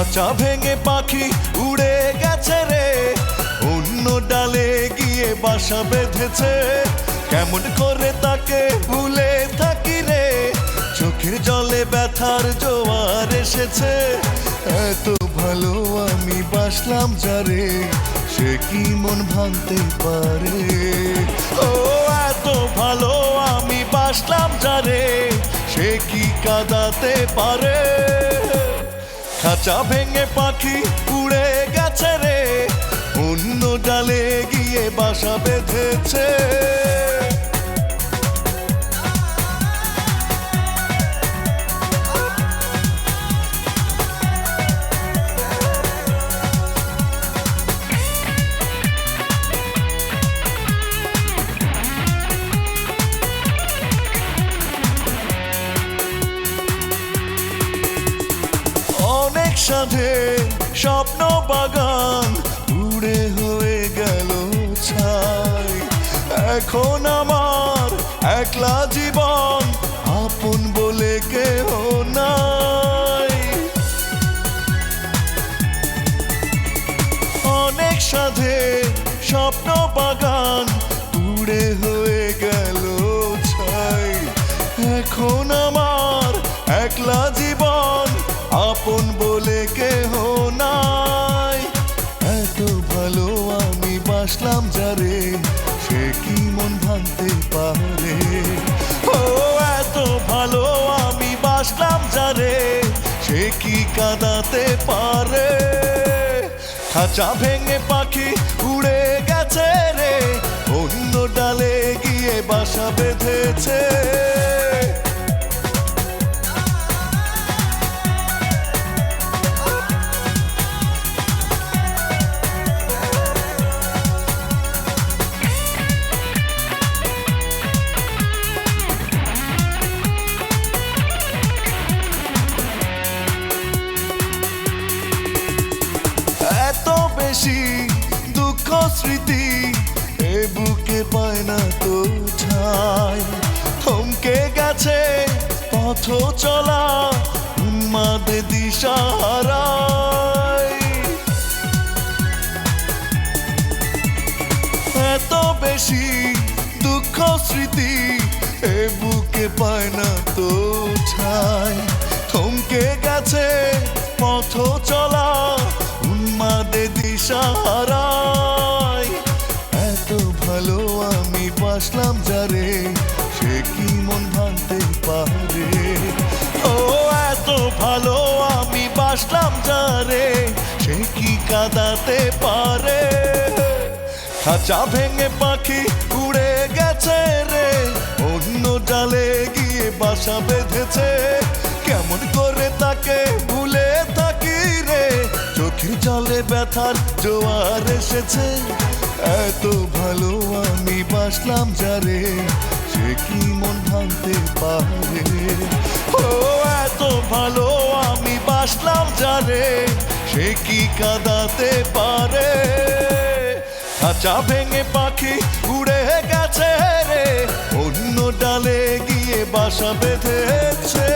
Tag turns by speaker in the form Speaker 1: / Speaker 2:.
Speaker 1: খাঁচা ভেঙে পাখি উড়ে গেছে রে। অন্য ডালে গিয়ে বাসা বেঁধেছে। কেমন করে তাকে ভুলে থাকি রে। চোখের জলে ব্যথার জোয়ার এসেছে। এত ভালো আমি বাসলাম যারে সে কি মন ভাঙতে পারে? ও, এত ভালো আমি বাসলাম যারে সে কি কাঁদাতে পারে? খাঁচা ভেঙে পাখি উড়ে গেছে রে। অন্য ডালে গিয়ে বাসা বেঁধেছে। সাধে স্বপ্ন বাগান উড়ে হয়ে গেল ছাই। এখন আমার একলা জীবন আপন বলে কেহ নাই। অনেক সাধে স্বপ্ন বাগান উড়ে হয়ে গেল ছাই। এখন আমার একলা জীবন আপন বলে কেহ নাই। এত ভালো আমি বাসলাম যারে, সে কি মন ভাঙতে পারে? ও, এত ভালো আমি বাসলাম যারে, সে কি কাঁদাতে পারে? খাঁচা ভেঙে পাখি উড়ে গেছে রে, অন্য ডালে গিয়ে বাসা বেঁধেছে। স্মৃতি, এ বুকে পায় না তো ঠাই থমকে গেছে পথ চলা, উন্মাদে দিশা হারায় এত বেশি দুঃখ স্মৃতি, এ বুকে পায় না তো ঠাই ভালো আমি বাসলাম যারে, সে কি মন ভাঙতে পারে? ও, এত ভালো আমি বাসলাম যারে, সে কি কাঁদাতে পারে? খাঁচা ভেঙে পাখি উড়ে গেছে রে, অন্য ডালে গিয়ে বাসা বেঁধেছে। কেমন করে তাকে ব্যথার জোয়ার এসেছে। এত ভালো আমি বাসলাম যারে, সে কি মন ভাঙতে পারে? ও, এত ভালো আমি বাসলাম যারে, সে কি কাঁদাতে পারে? খাঁচা ভেঙে পাখি উড়ে গেছে রে, অন্য ডালে গিয়ে বাসা বেঁধেছে।